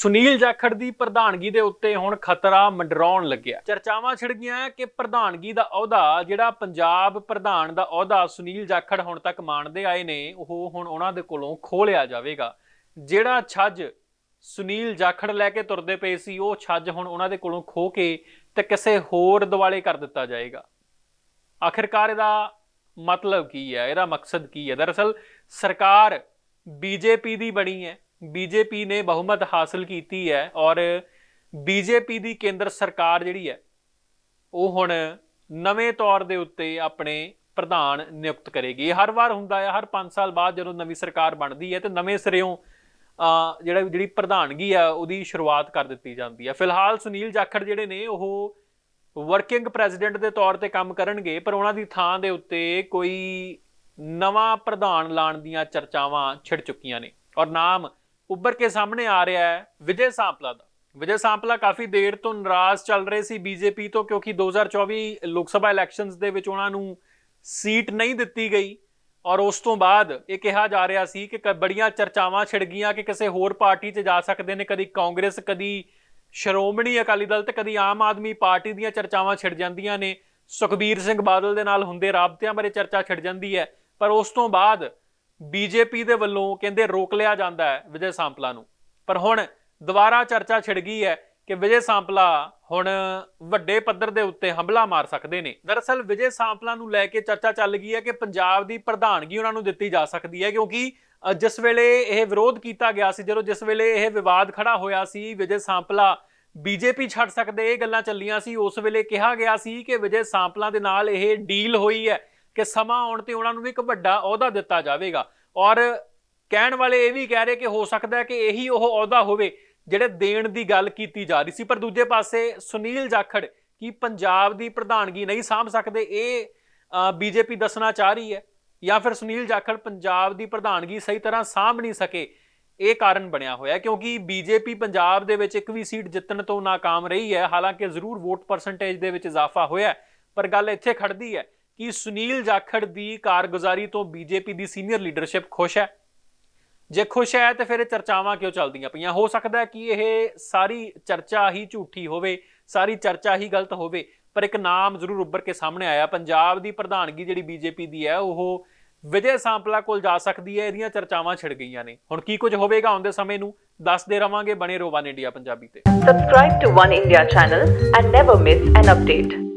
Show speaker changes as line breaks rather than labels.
ਸੁਨੀਲ ਜਾਖੜ ਦੀ ਪ੍ਰਧਾਨਗੀ ਦੇ ਉੱਤੇ ਹੁਣ ਖਤਰਾ ਮੰਡਰਾਉਣ ਲੱਗਿਆ। ਚਰਚਾਵਾਂ ਛਿੜ ਗਈਆਂ ਕਿ ਪ੍ਰਧਾਨਗੀ ਦਾ ਅਹੁਦਾ, ਜਿਹੜਾ ਪੰਜਾਬ ਪ੍ਰਧਾਨ ਦਾ ਅਹੁਦਾ ਸੁਨੀਲ ਜਾਖੜ ਹੁਣ ਤੱਕ ਮਾਣਦੇ ਆਏ ਨੇ, ਉਹ ਹੁਣ ਉਹਨਾਂ ਦੇ ਕੋਲੋਂ ਖੋਹ ਲਿਆ ਜਾਵੇਗਾ। ਜਿਹੜਾ ਛੱਜ ਸੁਨੀਲ ਜਾਖੜ ਲੈ ਕੇ ਤੁਰਦੇ ਪਏ ਸੀ, ਉਹ ਛੱਜ ਹੁਣ ਉਹਨਾਂ ਦੇ ਕੋਲੋਂ ਖੋਹ ਕੇ ਤੇ ਕਿਸੇ ਹੋਰ ਦਿਵਾਲੇ ਕਰ ਦਿੱਤਾ ਜਾਏਗਾ। ਆਖਿਰਕਾਰ ਇਹਦਾ ਮਤਲਬ ਕੀ ਹੈ? ਇਹਦਾ ਮਕਸਦ ਕੀ ਹੈ? ਦਰਅਸਲ ਸਰਕਾਰ ਬੀਜੇਪੀ ਦੀ ਬਣੀ ਹੈ। ਬੀਜੇਪੀ ਨੇ ਬਹੁਮਤ ਹਾਸਲ ਕੀਤੀ ਹੈ ਔਰ ਬੀਜੇਪੀ ਦੀ ਕੇਂਦਰ ਸਰਕਾਰ ਜਿਹੜੀ ਹੈ, ਉਹ ਹੁਣ ਨਵੇਂ ਤੌਰ ਦੇ ਉੱਤੇ ਆਪਣੇ ਪ੍ਰਧਾਨ ਨਿਯੁਕਤ ਕਰੇਗੀ। ਇਹ ਹਰ ਵਾਰ ਹੁੰਦਾ ਹੈ, ਹਰ 5 ਸਾਲ ਬਾਅਦ ਜਦੋਂ ਨਵੀਂ ਸਰਕਾਰ ਬਣਦੀ ਹੈ ਤੇ ਨਵੇਂ ਸਿਰਿਓਂ ਜਿਹੜਾ ਜਿਹੜੀ ਪ੍ਰਧਾਨਗੀ ਆ ਉਹਦੀ ਸ਼ੁਰੂਆਤ ਕਰ ਦਿੱਤੀ ਜਾਂਦੀ ਹੈ। ਫਿਲਹਾਲ ਸੁਨੀਲ ਜਾਖੜ ਜਿਹੜੇ ਨੇ, ਉਹ ਵਰਕਿੰਗ ਪ੍ਰੈਜ਼ੀਡੈਂਟ ਦੇ ਤੌਰ ਤੇ ਕੰਮ ਕਰਨਗੇ, ਪਰ ਉਹਨਾਂ ਦੀ ਥਾਂ ਦੇ ਉੱਤੇ ਕੋਈ ਨਵਾਂ ਪ੍ਰਧਾਨ ਲਾਣ ਦੀਆਂ ਚਰਚਾਵਾਂ ਛਿੜ ਚੁੱਕੀਆਂ ਨੇ। ਔਰ ਨਾਮ ਉੱਭਰ ਕੇ ਸਾਹਮਣੇ ਆ ਰਿਹਾ ਹੈ ਵਿਜੇ ਸਾਂਪਲਾ ਦਾ। ਵਿਜੇ ਸਾਂਪਲਾ ਕਾਫੀ ਦੇਰ ਤੋਂ ਨਾਰਾਜ਼ ਚੱਲ ਰਹੇ ਸੀ ਬੀਜੇਪੀ ਤੋਂ ਕਿਉਂਕਿ 2024 ਲੋਕ ਸਭਾ ਇਲੈਕਸ਼ਨਸ ਦੇ ਵਿੱਚ ਉਹਨਾਂ ਨੂੰ ਸੀਟ ਨਹੀਂ ਦਿੱਤੀ ਗਈ ਔਰ ਉਸ ਤੋਂ ਬਾਅਦ ਇਹ ਕਿਹਾ ਜਾ ਰਿਹਾ ਸੀ ਕਿ ਕ- ਬੜੀਆਂ ਚਰਚਾਵਾਂ ਛਿੜ ਗਈਆਂ ਕਿ ਕਿਸੇ ਹੋਰ ਪਾਰਟੀ 'ਚ ਜਾ ਸਕਦੇ ਨੇ, ਕਦੀ ਕਾਂਗਰਸ, ਕਦੀ ਸ਼੍ਰੋਮਣੀ ਅਕਾਲੀ ਦਲ ਤੇ ਕਦੀ ਆਮ ਆਦਮੀ ਪਾਰਟੀ ਦੀਆਂ ਚਰਚਾਵਾਂ ਛਿੜ ਜਾਂਦੀਆਂ ਨੇ। ਸੁਖਬੀਰ ਸਿੰਘ ਬਾਦਲ ਦੇ ਨਾਲ ਹੁੰਦੇ ਰਾਬਤਿਆਂ ਬਾਰੇ ਚਰਚਾ ਛਿੜ ਜਾਂਦੀ ਹੈ। ਪਰ ਉਸ ਤੋਂ ਬਾਅਦ ਬੀਜੇਪੀ ਦੇ ਵੱਲੋਂ ਕਹਿੰਦੇ ਰੋਕ ਲਿਆ ਜਾਂਦਾ ਹੈ ਵਿਜੇ ਸਾਂਪਲਾ ਨੂੰ। ਪਰ ਹੁਣ ਦੁਬਾਰਾ ਚਰਚਾ ਛਿੜ ਗਈ ਹੈ ਕਿ ਵਿਜੇ ਸਾਂਪਲਾ ਹੁਣ ਵੱਡੇ ਪੱਧਰ ਦੇ ਉੱਤੇ ਹਮਲਾ ਮਾਰ ਸਕਦੇ ਨੇ। ਦਰਅਸਲ ਵਿਜੇ ਸਾਂਪਲਾ ਨੂੰ ਲੈ ਕੇ ਚਰਚਾ ਚੱਲ ਗਈ ਹੈ ਕਿ ਪੰਜਾਬ ਦੀ ਪ੍ਰਧਾਨਗੀ ਉਹਨਾਂ ਨੂੰ ਦਿੱਤੀ ਜਾ ਸਕਦੀ ਹੈ ਕਿਉਂਕਿ ਜਿਸ ਵੇਲੇ ਇਹ ਵਿਰੋਧ ਕੀਤਾ ਗਿਆ ਸੀ, ਜਦੋਂ ਜਿਸ ਵੇਲੇ ਇਹ ਵਿਵਾਦ ਖੜਾ ਹੋਇਆ ਸੀ, ਵਿਜੇ ਸਾਂਪਲਾ ਬੀਜੇਪੀ ਛੱਡ ਸਕਦੇ ਇਹ ਗੱਲਾਂ ਚੱਲੀਆਂ ਸੀ, ਉਸ ਵੇਲੇ ਕਿਹਾ ਗਿਆ ਸੀ ਕਿ ਵਿਜੇ ਸਾਂਪਲਾ ਦੇ ਨਾਲ ਇਹ ਡੀਲ ਹੋਈ ਹੈ ਕਿ ਸਮਾਂ ਆਉਣ ਤੇ ਉਹਨਾਂ ਨੂੰ ਵੀ ਇੱਕ ਵੱਡਾ ਅਹੁਦਾ ਦਿੱਤਾ ਜਾਵੇਗਾ। ਔਰ ਕਹਿਣ ਵਾਲੇ ਇਹ ਵੀ ਕਹਿ ਰਹੇ ਕਿ ਹੋ ਸਕਦਾ ਹੈ ਕਿ ਇਹੀ ਉਹ ਅਹੁਦਾ ਹੋਵੇ ਜਿਹੜੇ ਦੇਣ ਦੀ ਗੱਲ ਕੀਤੀ ਜਾ ਰਹੀ ਸੀ। ਪਰ ਦੂਜੇ ਪਾਸੇ ਸੁਨੀਲ ਜਾਖੜ ਕੀ ਪੰਜਾਬ ਦੀ ਪ੍ਰਧਾਨਗੀ ਨਹੀਂ ਸਾਂਭ ਸਕਦੇ, ਇਹ ਬੀਜੇਪੀ ਦੱਸਣਾ ਚਾਹ ਰਹੀ ਹੈ ਜਾਂ ਫਿਰ ਸੁਨੀਲ ਜਾਖੜ ਪੰਜਾਬ ਦੀ ਪ੍ਰਧਾਨਗੀ ਸਹੀ ਤਰ੍ਹਾਂ ਸਾਂਭ ਨਹੀਂ ਸਕੇ, ਇਹ ਕਾਰਨ ਬਣਿਆ ਹੋਇਆ ਹੈ। ਕਿਉਂਕਿ ਬੀਜੇਪੀ ਪੰਜਾਬ ਦੇ ਵਿੱਚ ਇੱਕ ਵੀ ਸੀਟ ਜਿੱਤਣ ਤੋਂ ਨਾਕਾਮ ਰਹੀ ਹੈ। ਹਾਲਾਂਕਿ ਜ਼ਰੂਰ ਵੋਟ ਪਰਸੈਂਟੇਜ ਦੇ ਵਿੱਚ ਇਜ਼ਾਫਾ ਹੋਇਆ ਪਰ ਗੱਲ ਇੱਥੇ ਖੜਦੀ ਹੈ ਕਿ ਸੁਨੀਲ ਜਾਖੜ ਦੀ ਕਾਰਗੁਜ਼ਾਰੀ ਤੋਂ ਬੀਜੇਪੀ ਦੀ ਸੀਨੀਅਰ ਲੀਡਰਸ਼ਿਪ ਖੁਸ਼ ਹੈ? ਜੇ ਖੁਸ਼ ਹੈ, ਤਾਂ ਫਿਰ ਇਹ ਚਰਚਾਵਾਂ ਕਿਉਂ ਚੱਲਦੀਆਂ ਪਈਆਂ? ਹੋ ਸਕਦਾ ਹੈ ਕਿ ਇਹ ਸਾਰੀ ਚਰਚਾ ਹੀ ਝੂਠੀ ਹੋਵੇ, ਸਾਰੀ ਚਰਚਾ ਹੀ ਗਲਤ ਹੋਵੇ, ਪਰ ਇੱਕ ਨਾਮ ਜ਼ਰੂਰ ਉੱਭਰ ਕੇ ਸਾਹਮਣੇ ਆਇਆ। ਪੰਜਾਬ ਦੀ ਪ੍ਰਧਾਨਗੀ ਜਿਹੜੀ ਬੀਜੇਪੀ ਦੀ ਹੈ, ਉਹ ਵਿਜੇ ਸਾਂਪਲਾ ਕੋਲ ਜਾ ਸਕਦੀ ਹੈ, ਇਹਦੀਆਂ ਚਰਚਾਵਾਂ ਛਿੜ ਗਈਆਂ ਨੇ। ਹੁਣ ਕੀ ਕੁਝ ਹੋਵੇਗਾ ਆਉਂਦੇ ਸਮੇਂ ਨੂੰ? ਦੱਸਦੇ ਰਵਾਂਗੇ ਬਣੇ ਰੋਵਾਨ ਇੰਡੀਆ ਪੰਜਾਬੀ ਤੇ।
Subscribe to One India channel and never miss an update.